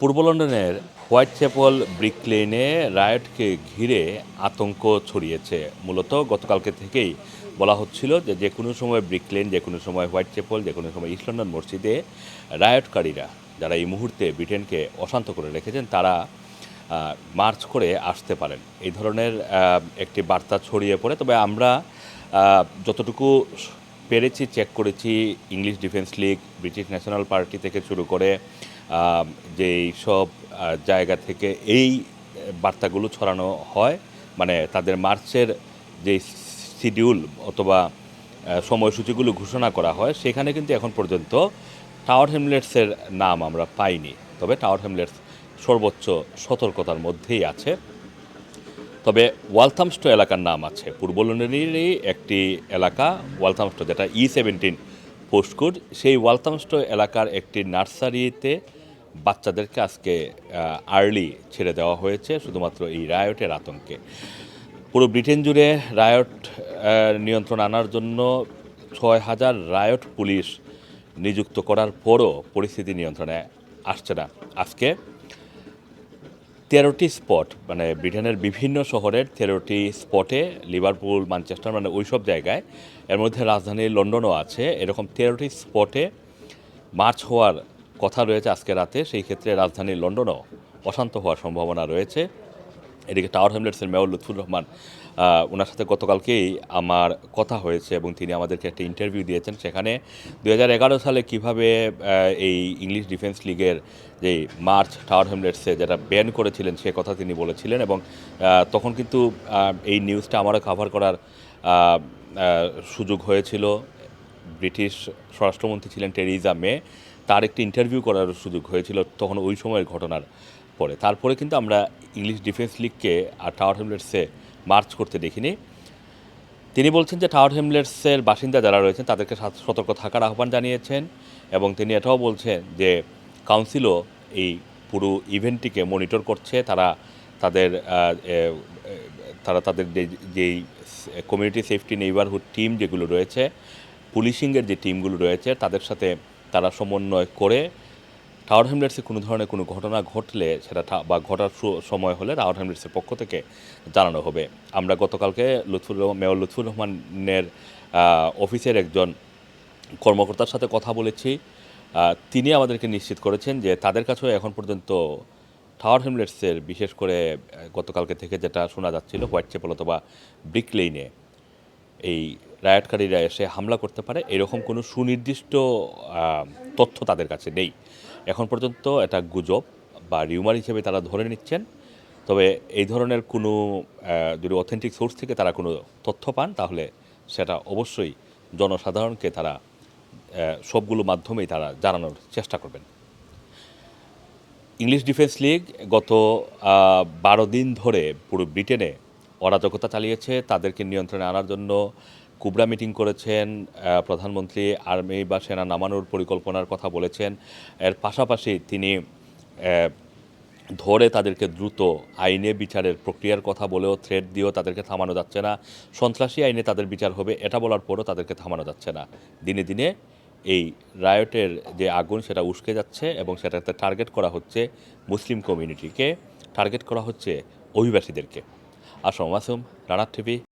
পূর্ব লন্ডনের white chapel brick লেনে রায়টকে ঘিরে আতঙ্ক ছড়িয়েছে। মূলত গতকালকে থেকেই বলা হচ্ছিল যে যে কোনো সময় ব্রিক লেন যে কোনো সময় হোয়াইট চ্যাপল যে কোনো সময় ইস্ট লন্ডন মসজিদে রায়টকারীরা যারা এই মুহূর্তে ব্রিটেনকে অশান্ত করে রেখেছেন, তারা মার্চ করে আসতে পারেন। এই ধরনের একটি বার্তা ছড়িয়ে পড়ে। তবে আমরা যতটুকু পেরেছি, চেক করেছি, English defence league, British national party থেকে শুরু করে যেই সব জায়গা থেকে এই বার্তাগুলো ছড়ানো হয় মানে তাদের মার্চের যে শিডিউল অথবা সময়সূচিগুলো ঘোষণা করা হয়, সেখানে কিন্তু এখন পর্যন্ত টাওয়ার হ্যামলেটসের নাম আমরা পাইনি। তবে টাওয়ার হ্যামলেটস সর্বোচ্চ সতর্কতার মধ্যেই আছে। তবে ওয়ালথামস্টো এলাকার নাম আছে। পূর্ব লন্ডনেরই একটি এলাকা, ওয়ালথামস্টো যেটা ই সেভেন্টিন পোস্টকোড সেই ওয়ালথামস্টো এলাকার একটি নার্সারিতে বাচ্চাদেরকে আজকে আর্লি ছেড়ে দেওয়া হয়েছে, শুধুমাত্র এই রায়টের আতঙ্কে। পুরো ব্রিটেন জুড়ে রায়ট নিয়ন্ত্রণ আনার জন্য ছয় হাজার রায়ট পুলিশ নিযুক্ত করার পরও পরিস্থিতি নিয়ন্ত্রণে আসছে না। আজকে তেরোটি স্পট মানে ব্রিটেনের বিভিন্ন শহরের তেরোটি স্পটে লিভারপুল, ম্যানচেস্টার মানে ওই সব জায়গায়, এর মধ্যে রাজধানী লন্ডনও আছে। এরকম তেরোটি স্পটে মার্চ হওয়ার কথা রয়েছে আজকে রাতে, সেই ক্ষেত্রে রাজধানী লন্ডনও অশান্ত হওয়ার সম্ভাবনা রয়েছে। এদিকে টাওয়ার হ্যামলেটসের মেয়র লুৎফুর রহমান ওনার সাথে গতকালকেই আমার কথা হয়েছে এবং তিনি আমাদেরকে একটা ইন্টারভিউ দিয়েছেন সেখানে। দু হাজার এগারো সালে কীভাবে এই ইংলিশ ডিফেন্স লিগের যে মার্চ টাওয়ার হ্যামলেটসে যেটা ব্যান করেছিলেন সে কথা তিনি বলেছিলেন এবং তখন কিন্তু এই নিউজটা আমারও কাভার করার সুযোগ হয়েছিল। ব্রিটিশ স্বরাষ্ট্রমন্ত্রী ছিলেন টেরিজা মে। তার একটি ইন্টারভিউ করার সুযোগ হয়েছিল তখন ওই সময়ের ঘটনার পরে। তারপরে কিন্তু আমরা ইংলিশ ডিফেন্স লিগকে আর টাওয়ার হ্যামলেটসে মার্চ করতে দেখিনি। তিনি বলছেন যে টাওয়ার হ্যামলেটসের বাসিন্দা যারা রয়েছেন, তাদেরকে সাত- সতর্ক থাকার আহ্বান জানিয়েছেন এবং তিনি এটাও বলছেন যে কাউন্সিলও এই পুরো ইভেন্টটিকে মনিটর করছে। তারা তাদের তারা তাদের যেই কমিউনিটি সেফটি নেইবারহুড টিম যেগুলো রয়েছে, পুলিশিংয়ের যে টিমগুলো রয়েছে, তাদের সাথে তারা সমন্বয় করে টাওয়ার হ্যামলেটসে কোনো ধরনের কোনো ঘটনা ঘটলে সেটা বা ঘটার সময় হলে টাওয়ার হ্যামলেটসের পক্ষ থেকে জানানো হবে। আমরা গতকালকে লুৎফুর রহমান মেয়র লুৎফুর রহমানের অফিসের একজন কর্মকর্তার সাথে কথা বলেছি। তিনি আমাদেরকে নিশ্চিত করেছেন যে তাদের কাছেও এখন পর্যন্ত টাওয়ার হ্যামলেটসের বিশেষ করে গতকালকে থেকে যেটা শোনা যাচ্ছিল হোয়াইট চ্যাপেল অথবা ব্রিক লেইনে এই রায়টকারীরা এসে হামলা করতে পারে, এরকম কোনো সুনির্দিষ্ট তথ্য তাদের কাছে নেই। এখন পর্যন্ত এটা গুজব বা রিউমার হিসেবে তারা ধরে নিচ্ছেন। তবে এই ধরনের কোনো যদি অথেন্টিক সোর্স থেকে তারা কোনো তথ্য পান, তাহলে সেটা অবশ্যই জনসাধারণকে তারা সবগুলো মাধ্যমেই তারা জানানোর চেষ্টা করবেন। ইংলিশ ডিফেন্স লিগ গত বারো দিন ধরে পুরো ব্রিটেনে অরাজকতা চালিয়েছে, তাদেরকে নিয়ন্ত্রণে আনার জন্য কুবরা মিটিং করেছেন প্রধানমন্ত্রী, আর্মি বা সেনা নামানোর পরিকল্পনার কথা বলেছেন। এর পাশাপাশি তিনি ধরে তাদেরকে দ্রুত আইনে বিচারের প্রক্রিয়ার কথা বলেও থ্রেট দিয়েও তাদেরকে থামানো যাচ্ছে না। সন্ত্রাসী আইনে তাদের বিচার হবে, এটা বলার পরও তাদেরকে থামানো যাচ্ছে না। দিনে দিনে এই রায়টের যে আগুন, সেটা উস্কে যাচ্ছে এবং সেটাতে টার্গেট করা হচ্ছে মুসলিম কমিউনিটিকে টার্গেট করা হচ্ছে অভিবাসীদেরকে। আসম মাসুম রানার টিভি